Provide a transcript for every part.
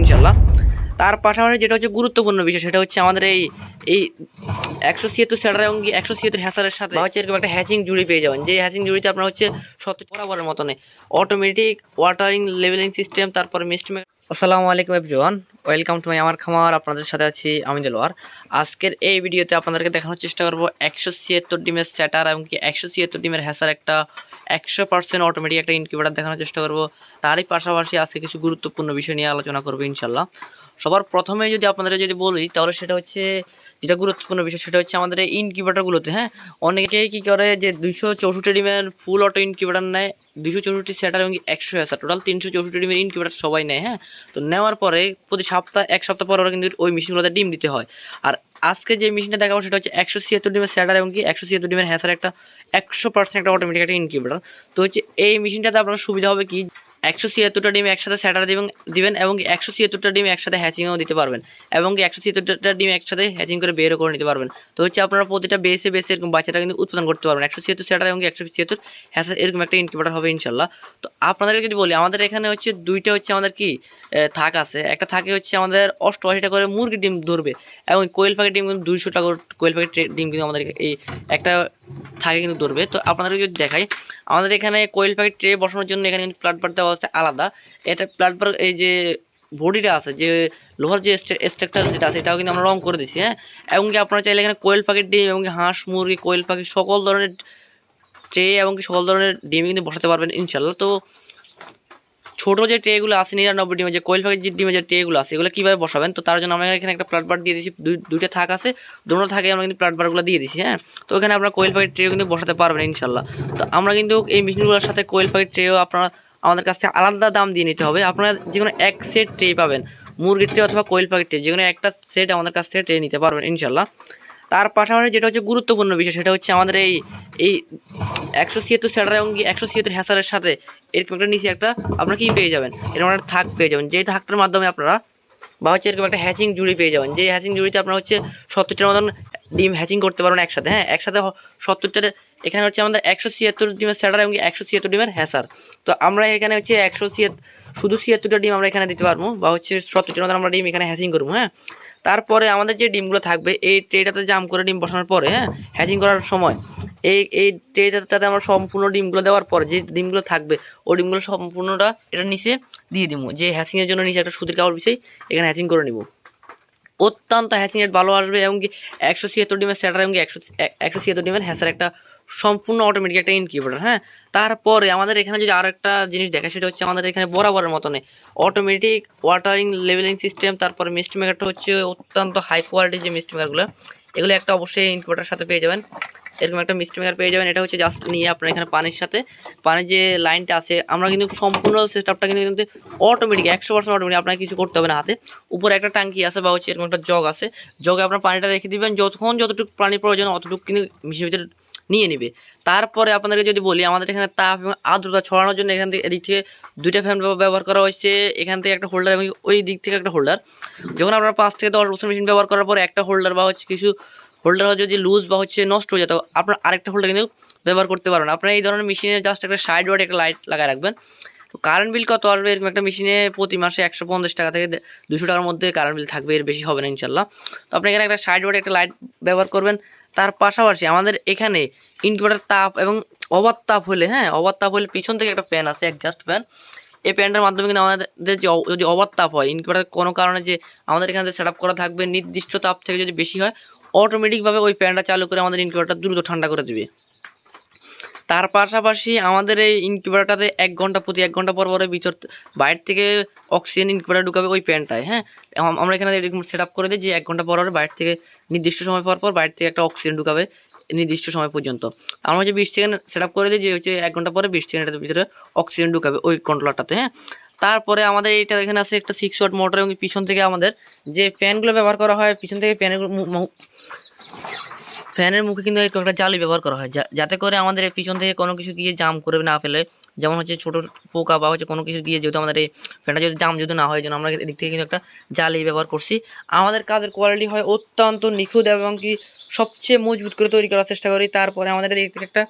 ইনশাল্লাহ তার পাশাপাশি যেটা হচ্ছে গুরুত্বপূর্ণ বিষয়, সেটা হচ্ছে আমাদের এই এই একশো ছিয়াত্তর স্যাটার এবং একশো ছিয়াত্তর হ্যাসারের সাথে হচ্ছে এরকম একটা হ্যাচিং জুড়ি পেয়ে যাবেন। যে হ্যাচিং জুড়িতে আপনার হচ্ছে সত্য বরাবরের মতনে অটোমেটিক ওয়াটারিং লেভেলিং সিস্টেম তারপর মিস্ট আসসালামু আলাইকুম এভরিওয়ান ওয়েলকাম টু মাই আমার খামার, আপনাদের সাথে আছি আমি দেলোয়ার। আজকের এই ভিডিওতে আপনাদেরকে দেখানোর চেষ্টা করব একশো ছিয়াত্তর ডিমের স্যাটার এবং কি একশো ছিয়াত্তর ডিমের হ্যাসার একটা একশো পার্সেন্ট অটোমেটিক একটা ইনকিউবেটার দেখানোর চেষ্টা করব। তারই পাশাপাশি আজকে কিছু গুরুত্বপূর্ণ বিষয় নিয়ে আলোচনা করব ইনশাল্লাহ। সবার প্রথমে যদি আপনাদের যদি বলি, তাহলে সেটা হচ্ছে যেটা গুরুত্বপূর্ণ বিষয়, সেটা হচ্ছে আমাদের ইনকিউবেটারগুলোতে হ্যাঁ? অনেকেই কী করে যে দুইশো চৌষট্টি ডিমের ফুল অটো ইনকিউবেটার নেয় দুশো চৌষট্টি সেটার এবং একশো হাজার টোটাল তিনশো চৌষট্টি ডিমের ইনকিউবেটার সবাই নেয় হ্যাঁ? তো নেওয়ার পরে প্রতি সপ্তাহ, এক সপ্তাহ পর ওরা কিন্তু ওই মেশিনগুলোতে ডিম দিতে হয়। আর আজকে যে মেশিনটা দেখাবো সেটা হচ্ছে একশো ছিয়াত্তর ডিমের স্যাটার এবং কি একশো ছিয়াত্তর ডিমের হ্যাসার একটা একশো পার্সেন্ট একটা অটোমেটিক একটা ইনকিউবেটার তো হচ্ছে এই মেশিনটাতে আপনার সুবিধা হবে কি? একশো ছিয়াত্তরটা ডিম একসাথে স্যাটার দিবেন দিবেন এবং একশো ছিয়াত্তরটা ডিম একসাথে হ্যাচিংও দিতে পারবেন এবং একশো ছিয়াত্তরটা ডিম একসাথে হ্যাচিং করে বেরও করে নিতে পারবেন। তো হচ্ছে আপনারা প্রতিটা বেসে বেসে এরকম বাচ্চাটা কিন্তু উৎপাদন করতে পারবেন। একশো ছিয়াত্তর স্যাটার এবং একশো ছিয়াত্তর হ্যাঁ এরকম একটা ইনকিউবেটার হবে ইনশাল্লাহ তো আপনাদেরকে যদি বলি, আমাদের এখানে হচ্ছে দুইটা হচ্ছে আমাদের কি থাক আছে। একটা থাকে হচ্ছে আমাদের অষ্টআশিটা করে মুরগির ডিম ধরবে এবং কোয়েল পাখির ডিম কিন্তু দুইশো টাকা করে কোয়েল পাখির ডিম কিন্তু আমাদের এই একটা থাকে কিন্তু ধরবে। তো আপনাদেরকে যদি দেখাই, আমাদের এখানে কোয়েল পাখির ট্রে বসানোর জন্য এখানে কিন্তু প্ল্যাটফর্ম দেওয়া আছে আলাদা। এটা প্ল্যাটফর্ম এই যে বডিটা আছে, যে লোহার যে স্ট্রাকচার যেটা আছে, এটাও কিন্তু আমরা রং করে দিচ্ছি হ্যাঁ? এবং কি আপনারা চাইলে এখানে কোয়েল পাখির ডিম এবং হাঁস, মুরগি কোয়েল পাখি সকল ধরনের ট্রে এবং কি সকল ধরনের ডিম কিন্তু বসাতে পারবেন ইনশাল্লাহ তো ছোটো যে ট্রেগুলো আছে, নিরানব্বই ডিমের যে কোয়েল পাখির যে ডিমের যে ট্রেগুলো আছে, এগুলো কীভাবে বসাবেন? তো তার জন্য আমরা এখানে একটা প্লাটবার দিয়ে দিয়েছি। দুই, দুইটা থাক আছে, দুটো থাকে আমরা কিন্তু প্লাটবারগুলো দিয়ে দিয়েছি হ্যাঁ? তো এখানে আপনারা কোয়েল পাখির ট্রে কিন্তু বসাতে পারবেন ইনশাল্লাহ। তো আমরা কিন্তু এই মেশিনগুলোর সাথে কোয়েল পাখির ট্রেও আপনারা আমাদের কাছ থেকে আলাদা দাম দিয়ে নিতে হবে। আপনারা যে কোনো এক সেট ট্রে পাবেন, মুরগির ট্রে অথবা কোয়েল পাখির ট্রে যে কোনো একটা সেট আমাদের কাছ থেকে ট্রে নিতে পারবেন ইনশাল্লাহ। তার পাশাপাশি যেটা হচ্ছে গুরুত্বপূর্ণ বিষয়, সেটা হচ্ছে আমাদের এই এই একশো ছিয়াত্তর স্যাটার এবং একশো ছিয়াত্তর হ্যাসারের সাথে এরকম একটা নিচে একটা আপনারা কি পেয়ে যাবেন। এরকম একটা থাক পেয়ে যাবেন। যে থাকটার মাধ্যমে আপনারা বা হচ্ছে এরকম একটা হ্যাচিং জুড়ি পেয়ে যাবেন। যে হ্যাচিং জুড়িতে আপনারা হচ্ছে সত্তরটার মতন ডিম হ্যাচিং করতে পারবেন একসাথে। হ্যাঁ একসাথে হ- সত্তরটা এখানে হচ্ছে আমাদের একশো ছিয়াত্তর ডিমের স্যাটার এবং একশো ছিয়াত্তর ডিমের হ্যাসার তো আমরা এখানে হচ্ছে একশো ছিয়াত্তর, শুধু ছিয়াত্তরটা ডিম আমরা এখানে দিতে পারব বা হচ্ছে সত্তরটার মতন আমরা ডিম এখানে হ্যাচিং করব হ্যাঁ। তারপরে আমাদের যে ডিমগুলো থাকবে, এই ট্রেটাতে জাম করে ডিম বসানোর পরে হ্যাঁ হ্যাচিং করার সময় এই এই ট্রেটাতে আমরা সম্পূর্ণ ডিমগুলো দেওয়ার পর যে ডিমগুলো থাকবে, ওই ডিমগুলো সম্পূর্ণটা এটা নিচে দিয়ে দিব। যে হ্যাচিংয়ের জন্য নিচে একটা সুতির কাপড় বিছাই, এখানে হ্যাচিং করে নিব। অত্যন্ত হ্যাচিং রেট ভালো আসবে এবং কি একশো ছিয়াত্তর ডিমের স্যাটার এবং কি একশো একশো ছিয়াত্তর ডিমের হ্যাসার একটা সম্পূর্ণ অটোমেটিক একটা ইনকিউবেটার হ্যাঁ? তারপরে আমাদের এখানে যদি আরও একটা জিনিস দেখা সেটা হচ্ছে আমাদের এখানে বরাবরের মতনে অটোমেটিক ওয়াটারিং লেভেলিং সিস্টেম তারপরে মিস্ট মেকারটা হচ্ছে অত্যন্ত হাই কোয়ালিটির যে মিস্ট মেকারগুলো এগুলো একটা অবশ্যই ইনকিউবেটার সাথে পেয়ে যাবেন। এরকম একটা মিস্ট মেকার পেয়ে যাবেন। এটা হচ্ছে জাস্ট নিয়ে আপনার এখানে পানির সাথে। পানির যে লাইনটা আছে, আমরা কিন্তু সম্পূর্ণ সিস্টেমটা কিন্তু কিন্তু অটোমেটিক একশো পার্সেন্ট অটোমেটিক আপনাকে কিছু করতে হবে না হাতে। উপরে একটা ট্যাঙ্কি আছে বা হচ্ছে এরকম একটা জগ আছে। জগে আপনার পানিটা রেখে দিবেন, যতক্ষণ যতটুকু পানি প্রয়োজন অতটুকু কিন্তু মিশিয়ে ভিতরে নিয়ে নেবে। তারপরে আপনাদেরকে যদি বলি, আমাদের এখানে তাপ এবং আর্দ্রতা ছড়ানোর জন্য এখান থেকে এদিক থেকে দুইটা ফ্যান ব্যবহার করা হয়েছে। এখান থেকে একটা হোল্ডার এবং ওই দিক থেকে একটা হোল্ডার যখন আপনারা পাঁচ থেকে দশ বছর মেশিন ব্যবহার করার পর একটা হোল্ডার বা হচ্ছে কিছু হোল্ডার যদি লুজ বা হচ্ছে নষ্ট হয়ে যেত আপনার আরেকটা হোল্ডার কিন্তু ব্যবহার করতে পারবেন। আপনারা এই ধরনের মেশিনে জাস্ট একটা সাইড ওয়ার্ড একটা লাইট লাগায় রাখবেন। তো কারেন্ট বিল কত আসবে এরকম একটা মেশিনে প্রতি মাসে একশো পঞ্চাশ টাকা থেকে দুশো টাকার মধ্যে কারেন্ট বিল থাকবে, এর বেশি হবে না ইনশাল্লাহ তো আপনি এখানে একটা সাইড ওয়ার্ড একটা লাইট ব্যবহার করবেন। তার পাশাপাশি আমাদের এখানে ইনকিউবেটার তাপ এবং অবাধ তাপ হলে হ্যাঁ অবাধ তাপ হলে পিছন থেকে একটা ফ্যান আছে একজাস্ট ফ্যান এই ফ্যানটার মাধ্যমে কিন্তু আমাদের যে যদি অবাধ তাপ হয় ইনকিউবেটার কোনো কারণে যে আমাদের এখানে সেট আপ করা থাকবে, নির্দিষ্ট তাপ থেকে যদি বেশি হয় অটোমেটিকভাবে ওই ফ্যানটা চালু করে আমাদের ইনকিউবেটার দ্রুত ঠান্ডা করে দেবে। তার পাশাপাশি আমাদের এই ইনকিউবেটারটাতে এক ঘণ্টা প্রতি এক ঘণ্টা পর পরে ভিতর বাইরে থেকে অক্সিজেন ইনকিউবেটার ঢুকাবে ওই প্যানটায় হ্যাঁ? আমরা এখানে এরকম সেট আপ করে দিই যে এক ঘণ্টা পর পর বাইরে থেকে নির্দিষ্ট সময় পর পর বাইরে থেকে একটা অক্সিজেন ঢুকাবে নির্দিষ্ট সময় পর্যন্ত। আমরা হচ্ছে বিশ সেকেন্ড সেট আপ করে দিই যে হচ্ছে এক ঘণ্টা পরে বিশ সেকেন্ডের ভিতরে অক্সিজেন ঢুকাবে ওই কন্ট্রোলারটাতে হ্যাঁ? তারপরে আমাদের এটা এখানে আছে একটা সিক্স ওয়াট মোটর এবং পিছন থেকে আমাদের যে ফ্যানগুলো ব্যবহার করা হয়, পিছন থেকে ফ্যানের ফ্যানের মুখে কিন্তু এরকম একটা জালি ব্যবহার করা হয়। যাতে করে আমাদের পিছন থেকে কোনো কিছু গিয়ে জাম করে না ফেলে। যেমন হচ্ছে ছোটো পোকা বা হচ্ছে কোনো কিছু গিয়ে যেহেতু আমাদের এই ফ্যানটা যদি জাম যদি না হয় যেন আমরা এদিক থেকে কিন্তু একটা জালি ব্যবহার করছি। আমাদের কাজের কোয়ালিটি হয় অত্যন্ত নিখুঁত এবং কি সবচেয়ে মজবুত করে তৈরি করার চেষ্টা করি। তারপরে আমাদের এদিক থেকে একটা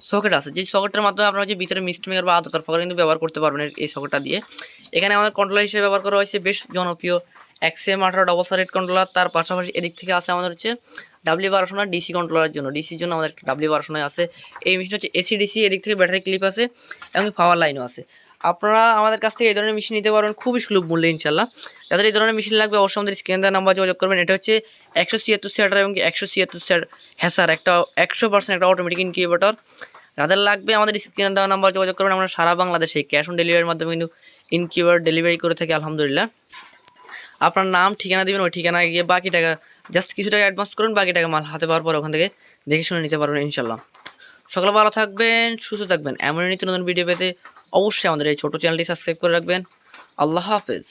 সকেট আছে। যে সকেটের মাধ্যমে আপনারা যে ভিতরে মিস্ট মেকার বা আদতার তরফাকার কিন্তু ব্যবহার করতে পারবেন এই- সকেটটা দিয়ে। এখানে আমাদের কন্ট্রোলার হিসেবে ব্যবহার করা হয়েছে বেশ জনপ্রিয় এক্সএম আঠারো ডবল সারেট কন্ট্রোলার তার পাশাপাশি এদিক থেকে আছে আমাদের হচ্ছে ডাব্লিউ বারোশো না ডিসি কন্ট্রোলারের জন্য। ডিসির জন্য আমাদের ডাব্লিউ বারোশো আছে। এই মেশিন হচ্ছে এসি ডিসি এদিক থেকে ব্যাটারি ক্লিপ আছে এবং পাওয়ার লাইনও আছে। আপনারা আমাদের কাছ থেকে এই ধরনের মেশিন নিতে পারবেন, খুবই সুলভ মূল্যে ইনশাল্লাহ যাদের এই ধরনের মেশিন লাগবে, অবশ্যই আমাদের স্ক্রিন দেওয়া নাম্বার যোগাযোগ করবেন। এটা হচ্ছে একশো ছিয়াত্তর স্যাটার এবং একশো ছিয়াত্তর স্যাট হ্যাসার একটা একশো পার্সেন্ট একটা অটোমেটিক ইনকিউবেটর যাদের লাগবে আমাদের স্ক্রিনে দেওয়া নাম্বার যোগাযোগ করবেন। আমরা সারা বাংলাদেশে ক্যাশ অন ডেলিভারির মাধ্যমে কিন্তু ইনকিউবেটর ডেলিভারি করে থাকি, আলহামদুলিল্লাহ। আপনার নাম, ঠিকানা দিবেন, ওই ঠিকানায় গিয়ে বাকি টাকা জাস্ট কিছু টাকা অ্যাডভান্স করুন, বাকি টাকা মাল হাতে পাওয়ার পর ওখান থেকে দেখে শুনে নিতে পারবেন ইনশাল্লাহ সকালে ভালো থাকবেন, সুস্থ থাকবেন। এমন নিত্য নতুন ভিডিও পেতে অবশ্যই আমাদের এই ছোটো চ্যানেলটি সাবস্ক্রাইব করে রাখবেন। আল্লাহ হাফেজ।